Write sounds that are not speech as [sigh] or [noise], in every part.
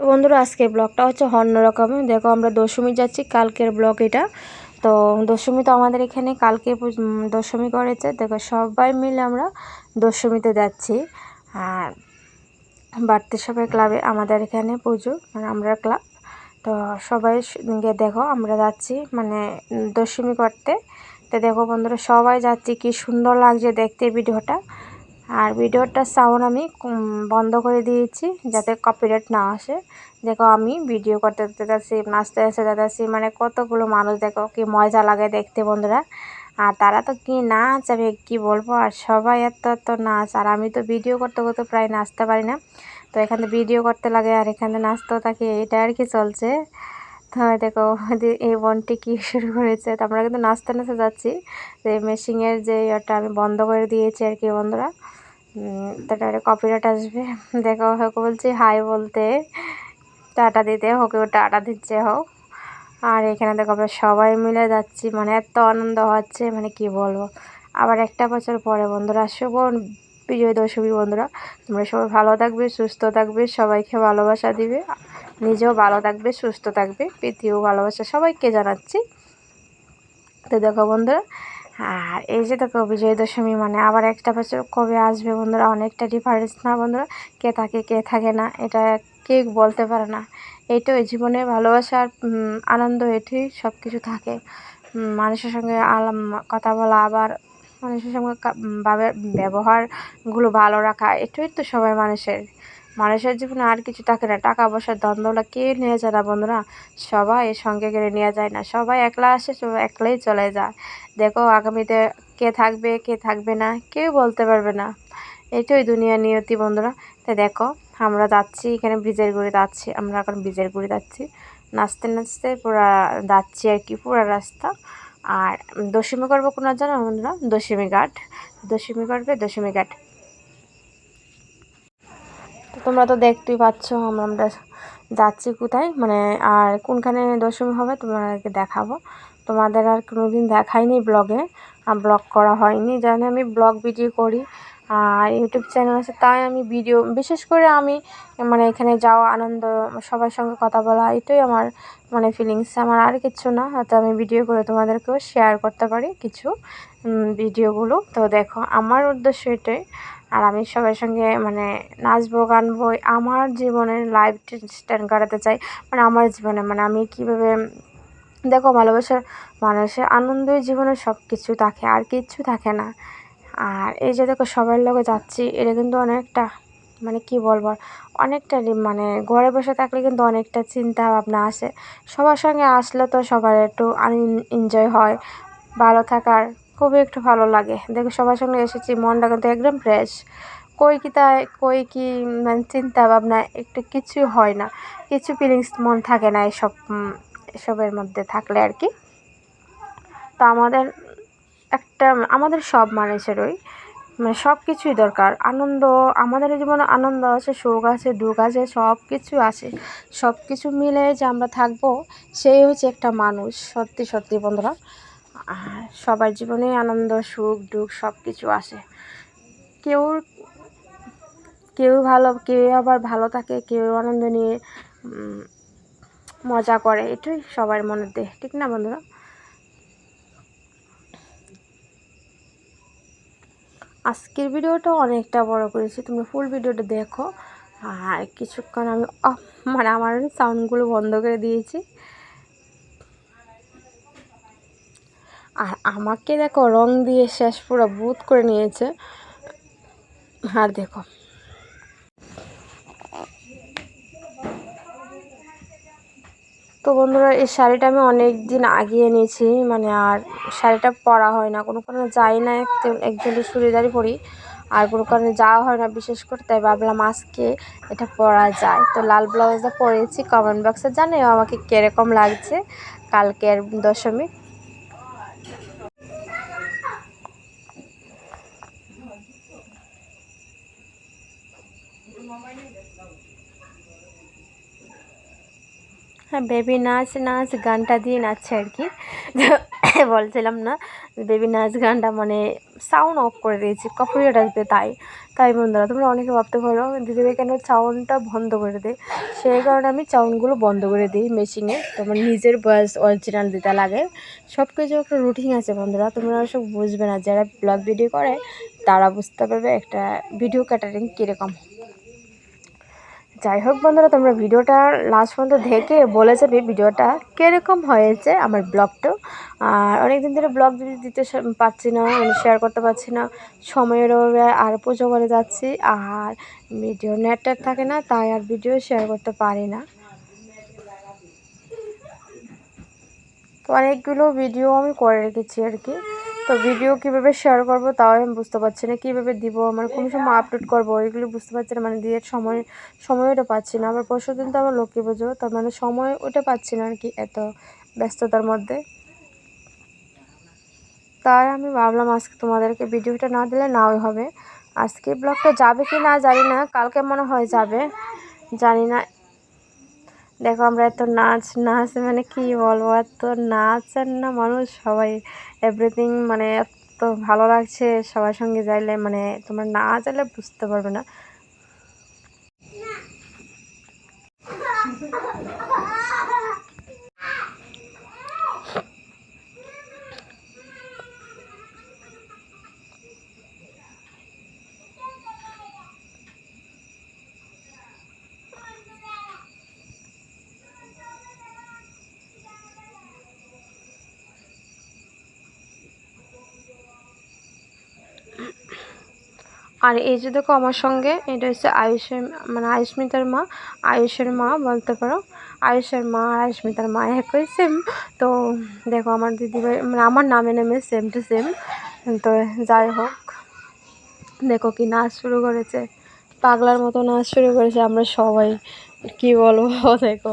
তো বন্ধুরা আজকে ব্লগটা হচ্ছে অন্য রকমের দেখো, আমরা দশমী যাচ্ছি, কালকের ব্লগ এটা। তো দশমী তো আমাদের এখানে কালকে দশমী করেছে। দেখো, সবাই মিলে আমরা দশমীতে যাচ্ছি। আর বাড়তি সবাই ক্লাবে আমাদের এখানে পুজো মানে আমরা ক্লাব তো সবাই গিয়ে দেখো, আমরা যাচ্ছি মানে দশমী করতে। তো দেখো বন্ধুরা, সবাই যাচ্ছি, কি সুন্দর লাগছে দেখতে ভিডিওটা। আর ভিডিওটার সাউন্ড আমি বন্ধ করে দিয়েছি যাতে কপিরাইট না আসে। দেখো আমি ভিডিও করতে যাচ্ছি, নাচতে নাচতে যাচ্ছি মানে কতগুলো মানুষ দেখো কি মজা লাগে দেখতে বন্ধুরা। আর তারা তো কি নাচ, আমি কি বলব? আর সবাই এত এত নাচ, আর আমি তো ভিডিও করতে করতে প্রায় নাচতে পারি না। তো এখানে ভিডিও করতে লাগে, আর এখানে নাচতেও থাকে, এটা আর কি চলছে? তো দেখো এই বনটি কি শুরু করেছে? তো আমরা কিন্তু নাচতে নাচতে যাচ্ছি। যে মেশিংয়ের যে ওটা আমি বন্ধ করে দিয়েছি আর কি বন্ধুরা। তো কপিরাইট আসবে। দেখো, ওকে বলছি হাই বলতে। টাটা দিতে, ওকে টাটা দিচ্ছে, হোক। আর এখানে দেখো, আমরা সবাই মিলে যাচ্ছি। মানে এত আনন্দ হচ্ছে মানে কি বলব। আবার একটা বছর পরে বন্ধুরা, শুভ বিজয় দশমী বন্ধুরা। তোমরা সবাই ভালো থাকবে, সুস্থ থাকবে, সবাইকে ভালোবাসা দিবে। নিজেও ভালো থাকবে, সুস্থ থাকবে, প্রীতিও ভালোবাসা সবাইকে জানাচ্ছি। তো দেখো বন্ধুরা আর এই যে দেখো বিজয় দশমী মানে আবার একটা বছর কবে আসবে বন্ধুরা? অনেকটা ডিফারেন্স না বন্ধুরা? কে থাকে কে থাকে না? এটা কে বলতে পারে না। এইটাই জীবনে ভালোবাসার আনন্দ এটাই সব কিছু থাকে মানুষের সঙ্গে আলাম কথা বলা, আবার মানুষের সঙ্গে ব্যবহারগুলো ভালো রাখা, এটাই তো সবাই মানুষের মানুষের জীবনে আর কিছু থাকে না। টাকা পয়সার দ্বন্দ্বগুলো কে নিয়ে যায় না বন্ধুরা? সবাই সঙ্গে করে নিয়ে যায় না। সবাই একলা আসে একলাই চলে যায়। দেখো আগামীতে কে থাকবে কে থাকবে না, কেউ বলতে পারবে না। এটাই দুনিয়া নিয়তি বন্ধুরা। তো দেখো, আমরা যাচ্ছি, এখানে ব্রিজের গুড়ি যাচ্ছি। আমরা এখন ব্রিজের গুড়ি যাচ্ছি। নাচতে নাচতে পুরা যাচ্ছি আর কি, পুরা রাস্তা। আর দশমী করব কোনো জানো বন্ধুরা? দশমী ঘাট। দশমী করবে দশমী ঘাট। তোমরা তো দেখতেই পাচ্ছ আমরা যাচ্ছি কোথায়? মানে আর কোনখানে দশমী হবে তোমাদেরকে দেখাবো। তোমাদের আর কোনো দিন দেখাইনি ব্লগে, আর ব্লগ করা হয়নি। জানি আমি ব্লগ ভিডিও করি, আর ইউটিউব চ্যানেল আছে, তাই আমি ভিডিও বিশেষ করে আমি মানে এখানে যাওয়া, আনন্দ, সবার সঙ্গে কথা বলা, এটাই আমার মানে ফিলিংস আমার আর কিছু না হয়তো আমি ভিডিও করে তোমাদেরকেও শেয়ার করতে পারি, কিছু ভিডিওগুলো তো দেখো, আমার উদ্দেশ্য এটাই আর আমি সবার সঙ্গে মানে নাচবো, গানবো, আমার জীবনের লাইফ স্ট্যান্ড করাতে চাই। মানে আমার জীবনে মানে আমি কীভাবে, দেখো ভালোবাসার মানুষের আনন্দই জীবনে সব কিছু থাকে, আর কিচ্ছু থাকে না। আর এই যে দেখো সবার লগে যাচ্ছি, এটা কিন্তু অনেকটা মানে কি বলব, অনেকটা মানে ঘরে বসে থাকলে কিন্তু অনেকটা চিন্তা ভাবনা আসে। সবার সঙ্গে আসলে তো সবার একটু এনজয় হয়, ভালো থাকার খুবই একটু ভালো লাগে। দেখো সবার সঙ্গে এসেছি, মনটা কিন্তু একদম ফ্রেশ কই কি তাই, কই কি মানে চিন্তা ভাবনা, একটু কিছু হয় না। কিছু ফিলিংস মন থাকে না এসব এসবের মধ্যে থাকলে আর কি। তো আমাদের একটা, আমাদের সব মানুষেরই মানে সব কিছুই দরকার। আনন্দ, আমাদের জীবনে আনন্দ আছে, সুখ আছে, দুঃখ আছে, সব কিছু আছে। সব কিছু মিলে যে আমরা থাকব, সেই হচ্ছে একটা মানুষ। সত্যি সত্যি বন্ধুরা। সবার জীবনে আনন্দ, সুখ, দুঃখ সব কিছু আসে। কেউ কেউ ভালো, কেউ আবার ভালো থাকে, কেউ আনন্দ নিয়ে মজা করে। এটাই সবার মনের দেহ, ঠিক না বন্ধুরা? আজকের ভিডিওটা অনেকটা বড় করেছি। তোমরা ফুল ভিডিওটা দেখো। আর কিছুক্ষণ আমি মানে আমার সাউন্ডগুলো বন্ধ করে দিয়েছি। আর আমাকে দেখো রং দিয়ে শেষ পুরো বুথ করে নিয়েছে। আর দেখো। তো বন্ধুরা, এই শাড়িটা আমি অনেক দিন আগিয়ে নিয়েছি মানে আর শাড়িটা পরা হয় না। কোনো কারণে যাই না এক- একজনের চুড়িদারই পরি। আর কোনো কারণে যাওয়া হয় না বিশেষ করে, তাই ভাবলাম আজকে এটা পরা যায়। তো লাল ব্লাউজটা পরেছি কমেন্ট বক্সে জানিও আমাকে কীরকম লাগছে কালকের দশমী। বেবি নাচ নাচ গানটা দিয়ে নাচছে আর কি। [coughs] বলছিলাম না, বেবি নাচ গানটা মানে সাউন্ড অফ করে দিয়েছি কপিরাইট আসবে তাই। তাই বন্ধুরা, তোমরা অনেকে ভাবতে পারো, দিদিভাই কেন সাউন্ডটা বন্ধ করে দেয় সেই কারণে আমি সাউন্ডগুলো বন্ধ করে দিই মেশিনে তোমার নিজের ভয়েস অরিজিনাল দিতে লাগে সব কিছু একটা রুটিন আছে বন্ধুরা। তোমরা সব বুঝবে না, যারা ব্লগ ভিডিও করে, তারা বুঝতে পারবে একটা ভিডিও ক্যাটারিং কীরকম। যাই হোক বন্ধুরা, তোমরা ভিডিওটা লাস্ট পর্যন্ত দেখে বলে যাবে ভিডিওটা কীরকম হয়েছে আমার ব্লগটা। আর অনেকদিন ধরে ব্লগ দিতে পারছি না মানে শেয়ার করতে পারছি না সময়ের অভাবে আর পুজো করে যাচ্ছি, আর ভিডিও নেটওয়ার্ক থাকে না, তাই আর ভিডিও শেয়ার করতে পারি না। তো অনেকগুলো ভিডিও আমি করে রেখেছি আর কি। তো ভিডিও কীভাবে শেয়ার করব তাও আমি বুঝতে পারছি না। কীভাবে দিব আমার কোন সময় আপলোড করব, এগুলো বুঝতে পারছি না। মানে দিয়ে সময় সময় ওটা পাচ্ছি না। আবার পরশু দিন তো আবার লক্ষ্মী পুজো তার মানে সময় ওটা পাচ্ছি না আর কি এত ব্যস্ততার মধ্যে। তাই আমি ভাবলাম আজকে তোমাদেরকে ভিডিওটা না দিলে নাও হবে। আজকে ব্লগটা যাবে কি না জানি না, কালকে মনে হয় যাবে। জানি না দেখো আমরা এত নাচ নাচ মানে কি বলব? এত নাচ আর না মানুষ, সবাই এভরিথিং মানে এত ভালো লাগছে। সবার সঙ্গে যাইলে মানে তোমার না যাইলে বুঝতে পারবে না। আর এই যে দেখো আমার সঙ্গে, এটা হচ্ছে আয়ুষের মানে আয়ুষ্মিতার মা। আয়ুষের মা বলতে পারো। আয়ুষের মা আর আয়ুষ্মিতার মা একই সেম তো দেখো আমার দিদিভাই মানে আমার নামে নেমে সেম টু সেম তো যাই হোক, দেখো কি নাচ শুরু করেছে। পাগলার মতো নাচ শুরু করেছে। আমরা সবাই, কি বলব, [laughs] দেখো।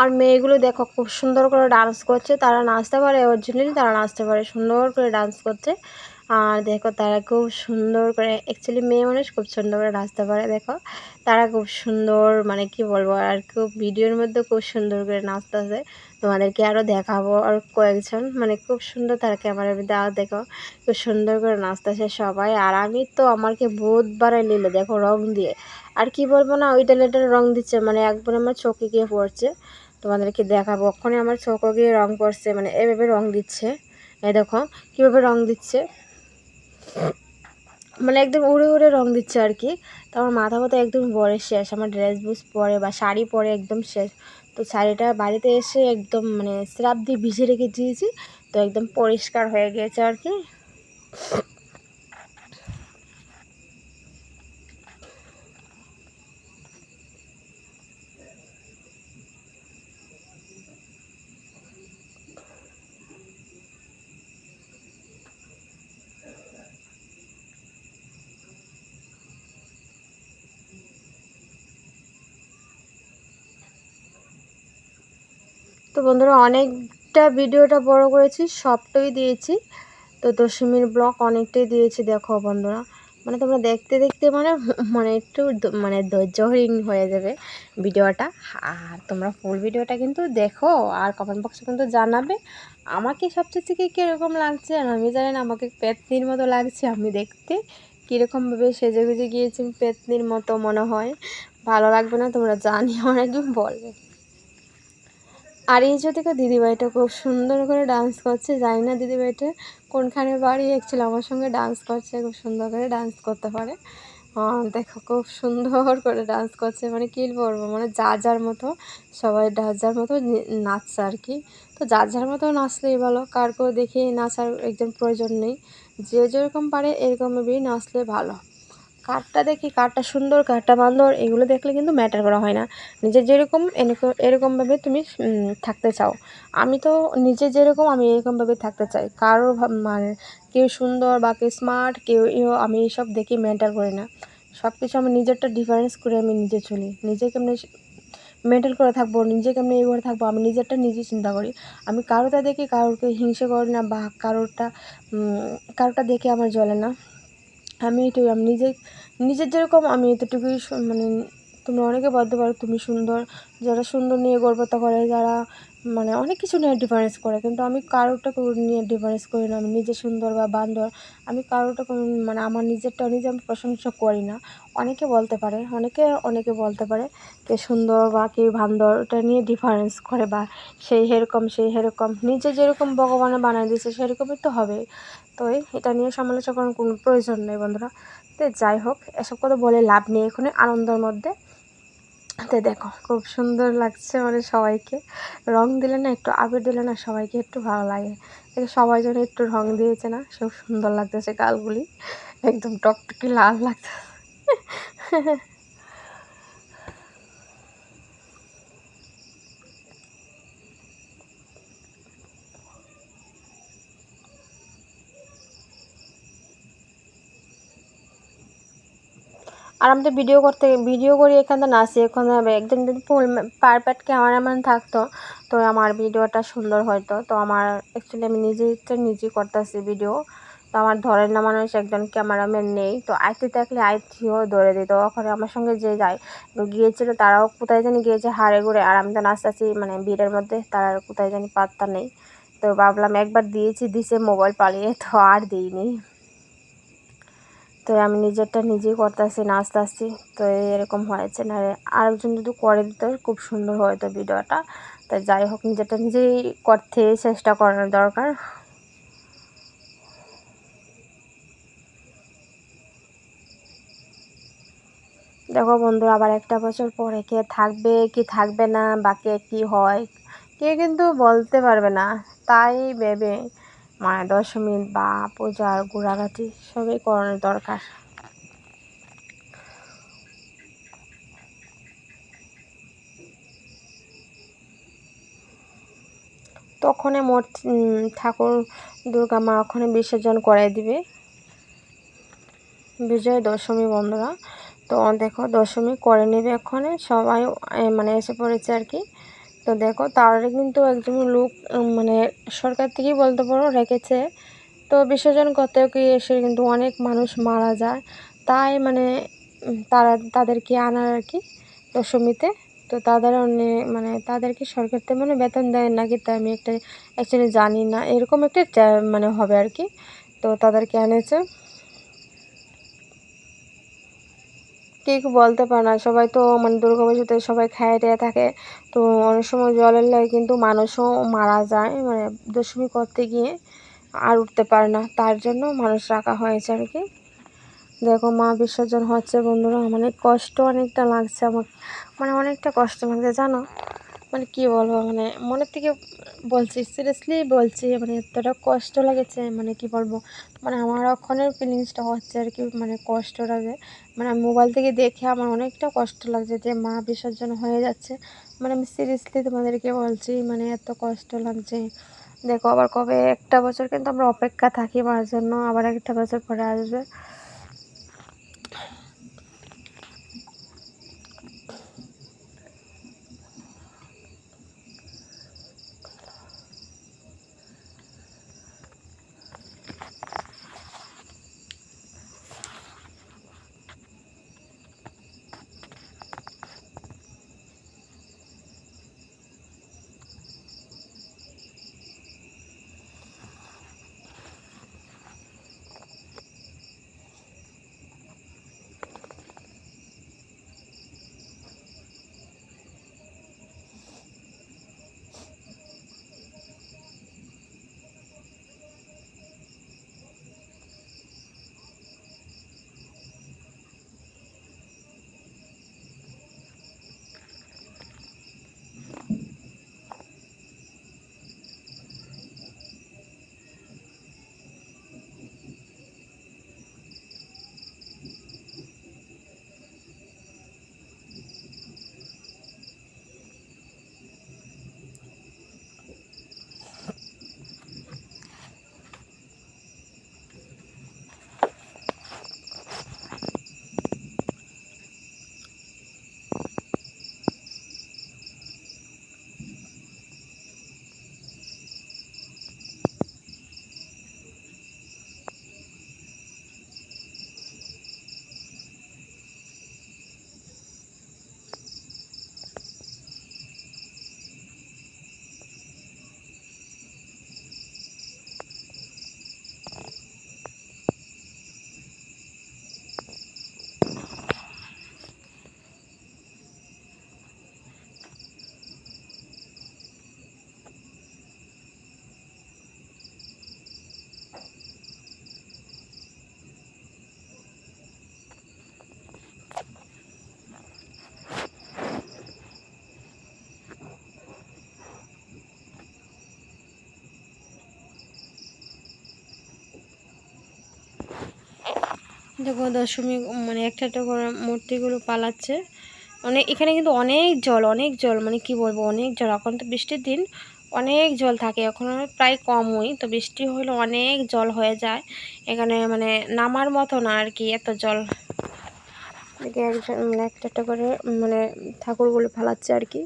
আর মেয়েগুলো দেখো খুব সুন্দর করে ডান্স করছে। তারা নাচতে পারে অরিজিনালি তারা নাচতে পারে, সুন্দর করে ডান্স করছে। আর দেখো তারা খুব সুন্দর করে অ্যাকচুয়ালি মেয়ে মানুষ খুব সুন্দর করে নাচতে পারে, দেখো। তারা খুব সুন্দর মানে কি বলব, আর খুব ভিডিওর মধ্যে খুব সুন্দর করে নাচতেছে। তোমাদেরকে আরও দেখাবো, আর কয়েকজন মানে খুব সুন্দর তারা ক্যামেরার মধ্যে আরও দেখো খুব সুন্দর করে নাচতেছে সবাই। আর আমি তো আমাকে বহুত বাড়াই নিল দেখো রং দিয়ে। আর কি বলব না ওইটা লেটার রং দিচ্ছে মানে একবার আমার চোখে গিয়ে পড়ছে। তোমাদেরকে দেখাবো। ওখানে আমার চোখও গিয়ে রং করছে মানে এভাবে রং দিচ্ছে। এ দেখো, কীভাবে রং দিচ্ছে। মানে একদম উড়ে উড়ে রং দিচ্ছে আর কি। তো আমার মাথা মতো একদম পরে শেষ, আমার ড্রেস বুস পরে বা শাড়ি পরে একদম শেষ। তো শাড়িটা বাড়িতে এসে একদম মানে স্রাব দিয়ে ভিজে রেখে দিয়েছি, তো একদম পরিষ্কার হয়ে গিয়েছে আর কি। তো বন্ধুরা, অনেকটা ভিডিওটা বড় করেছি, সবটাই দিয়েছি। তো দশমীর ব্লক অনেকটাই দিয়েছি, দেখো বন্ধুরা। মানে তোমরা দেখতে দেখতে মানে মানে একটু মানে ধৈর্যহীন হয়ে যাবে ভিডিওটা। আর তোমরা ফুল ভিডিওটা কিন্তু দেখো, আর কমেন্ট বক্সে কিন্তু জানাবে আমাকে সবচেয়ে থেকে কীরকম লাগছে। আর আমি জানি না, আমাকে পেতনির মতো লাগছে আমি দেখতে। কীরকমভাবে সেজে গুজে গিয়েছি, পেতনির মতো মনে হয়। ভালো লাগবে না, তোমরা জানি অনেকদিন বলবে আর এই যে দেখো দিদিভাইটা খুব সুন্দর করে ডান্স করছে জানি না দিদিভাইটা কোনখানে বাড়ি একচুয়ালি আমার সঙ্গে ডান্স করছে, খুব সুন্দর করে ডান্স করতে পারে। দেখো খুব সুন্দর করে ডান্স করছে মানে কী বলব মানে যা যার মতো, সবাই যার যার মতো নাচছে আর কি। তো যা যার মতো নাচলেই ভালো, কার কেউ দেখে নাচার একজন প্রয়োজন নেই, যে যেরকম পারে এরকমভাবেই নাচলে ভালো। কারটা দেখি কারটা সুন্দর কারটা বান্দর, এগুলো দেখলে কিন্তু ম্যাটার করা হয় না। নিজে যেরকম এরকমভাবে তুমি থাকতে চাও। আমি তো নিজে যেরকম আমি এরকমভাবে থাকতে চাই। কারও মানে কেউ সুন্দর বা কেউ স্মার্ট কেউ আমি এইসব দেখি ম্যাটার করি না। সব কিছু আমি নিজেরটা ডিফারেন্স করে আমি নিজে চলি। নিজে কেমনি মেনটেন করে থাকব, নিজে কেমনি এই করে থাকব, আমি নিজেরটা নিজে চিন্তা করি। আমি কারোটা দেখি কারোরকে হিংসে করি না বা কারোরটা কারোটা দেখে আমার জ্বলে না। আমি এটুকু আমি নিজে, নিজের যেরকম আমি এতটুকুই মানে তুমি অনেকে বলতে পারো তুমি সুন্দর, যারা সুন্দর নিয়ে গর্বতা করে, যারা মানে অনেক কিছু নিয়ে ডিফারেন্স করে, কিন্তু আমি কারোটা নিয়ে ডিফারেন্স করি না, আমি নিজে সুন্দর বা বান্দর, আমি কারোটা মানে আমার নিজেরটা নিজে আমি প্রশংসা করি না। অনেকে বলতে পারে, অনেকে অনেকে বলতে পারে কে সুন্দর বা কে বান্দর ওটা নিয়ে ডিফারেন্স করে বা সেই হেরকম সেই হেরকম, নিজে যেরকম ভগবানে বানায় দিয়েছে সেরকমই তো হবে। তো এটা নিয়ে সমালোচনা করার কোনো প্রয়োজন নেই, বন্ধুরা। তো যাই হোক, এসব কথা বলে লাভ নেই এখানে আনন্দের মধ্যে। তো দেখো, খুব সুন্দর লাগছে মানে সবাইকে। রং দিলে না একটু আবির দিলে না সবাইকে একটু ভালো লাগে। দেখে, সবাই যেন একটু রং দিয়েছে না সব সুন্দর লাগতেছে গালগুলি। একদম টকটকি লাল লাগছে [laughs] আর আমি তো ভিডিও করতে ভিডিও করি এখানে নাচি এখানে একদম যদি ফুল পারফেক্ট ক্যামেরাম্যান থাকতো, তো আমার ভিডিওটা সুন্দর হয়তো তো আমার অ্যাকচুয়ালি আমি নিজেই তো নিজেই করতেছি ভিডিও তো আমার ধরেন না, মানুষ একজন ক্যামেরাম্যান নেই। তো আইতে থাকলে আইতিও ধরে দিত। ওখানে আমার সঙ্গে যে যায়, গিয়েছিল তারাও কোথায় জানি গিয়েছে হাড়ে ঘুরে। আর আমি তো নাচতেছি মানে ভিড়ের মধ্যে তারা কোথায় জানি পাত্তা নেই। তো ভাবলাম একবার দিয়েছি, দিছে মোবাইল পালিয়ে, তো আর দিইনি। তো আমি নিজেরটা নিজেই করতেছি, নাচতেছি। তো এরকম হয়েছে না আরেকজন যদি করে দিত, খুব সুন্দর হয়তো ভিডিওটা। তো যাই হোক, নিজেরটা নিজেই করতে চেষ্টা করার দরকার। দেখো বন্ধু আবার একটা বছর পরে কে থাকবে, কি থাকবে না, বা কে কী হয়, কে কিন্তু বলতে পারবে না, তাই ভেবে মানে দশমী বা পূজার ঘোরাঘাটি সবই করানোর দরকার। তখনে মোট ঠাকুর দুর্গা মা ওখানে বিসর্জন করে দিবে। বিজয় দশমী বন্ধুরা, তো দেখো দশমী করে নেবে এক্ষণে। সবাই মানে এসে পড়েছে আর কি। তো দেখো, তার কিন্তু একজন লোক মানে সরকার থেকেই বলতে পারো, রেখেছে। তো বিসর্জন করতে গিয়ে এসে কিন্তু অনেক মানুষ মারা যায়। তাই মানে তারা তাদেরকে আনার আর কি দশমীতে। তো তাদের অনেক মানে তাদেরকে সরকার থেকে মানে বেতন দেয় নাকি তাই আমি একটা অ্যাকচুয়ালি জানি না। এরকম একটা মানে হবে আর কি। তো তাদেরকে এনেছে। কেউ বলতে পারে না। সবাই তো মানে দুর্গা পুজোতে সবাই খায় টেয়ে থাকে। তো অনেক সময় জলের লাগে কিন্তু মানুষও মারা যায়। মানে দশমী করতে গিয়ে আর উঠতে পারে না। তার জন্য মানুষ রাখা হয়েছে আর কি। দেখো মা বিসর্জন হচ্ছে বন্ধুরা। অনেক কষ্ট অনেকটা লাগছে আমার মানে অনেকটা কষ্ট লাগছে, জানো? মানে কি বলব মানে মনের থেকে বলছি সিরিয়াসলি বলছি মানে এতটা কষ্ট লেগেছে মানে কি বলব মানে আমার ওখানের ফিলিংসটা হচ্ছে আর কি মানে কষ্টটা যে মানে আমি মোবাইল থেকে দেখে আমার অনেকটা কষ্ট লাগছে যে, মা বিসর্জন হয়ে যাচ্ছে। মানে আমি সিরিয়াসলি তোমাদেরকে বলছি মানে এত কষ্ট লাগছে। দেখো আবার কবে একটা বছর কিন্তু আমরা অপেক্ষা থাকি মার জন্য, আবার একটা বছর পরে আসবে। দেখো দশমী মানে একটা একটা করে মূর্তিগুলো পালাচ্ছে। অনেক, এখানে কিন্তু অনেক জল অনেক জল মানে কি বলব, অনেক জল। এখন তো বৃষ্টির দিন অনেক জল থাকে। এখন প্রায় কমই, তো বৃষ্টি হলে অনেক জল হয়ে যায়। এখানে মানে নামার মতো না আর কি এত জল। একজন মানে একটা একটা করে মানে ঠাকুরগুলো ফালাচ্ছে আর কি।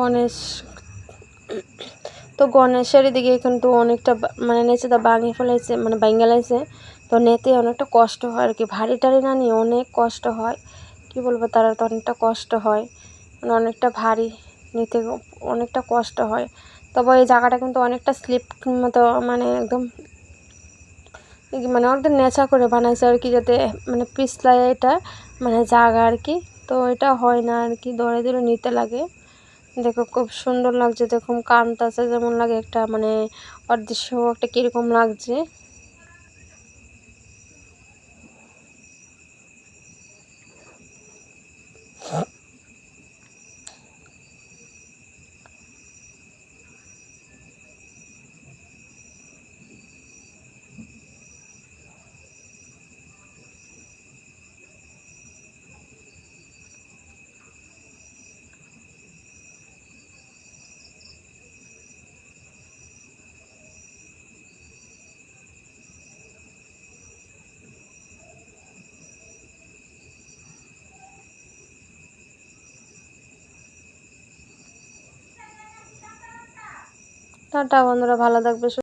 গণেশ, তো গণেশের দিকে কিন্তু অনেকটা মানে নেচেটা ভাঙে ফেলেছে মানে ভাঙে লাইছে তো নেতে অনেকটা কষ্ট হয় আর কি, ভারী টারি না নিয়ে অনেক কষ্ট হয়। কি বলব, তারা তো অনেকটা কষ্ট হয়। মানে অনেকটা ভারী নিতে অনেকটা কষ্ট হয়। তবে এই জায়গাটা কিন্তু অনেকটা স্লিপ মতো মানে একদম মানে অনেকটা নেচা করে বানাইছে আর কি, যাতে মানে পিছলায় এটা মানে জায়গা আর কি। তো এটা হয় না আর কি দৌড়ে দৌড়ে নিতে লাগে। দেখো খুব সুন্দর লাগছে দেখুন কানতাছে যেমন লাগে একটা মানে অদৃশ্য একটা কীরকম লাগছে। টাটা বন্ধুরা ভালো থাকবে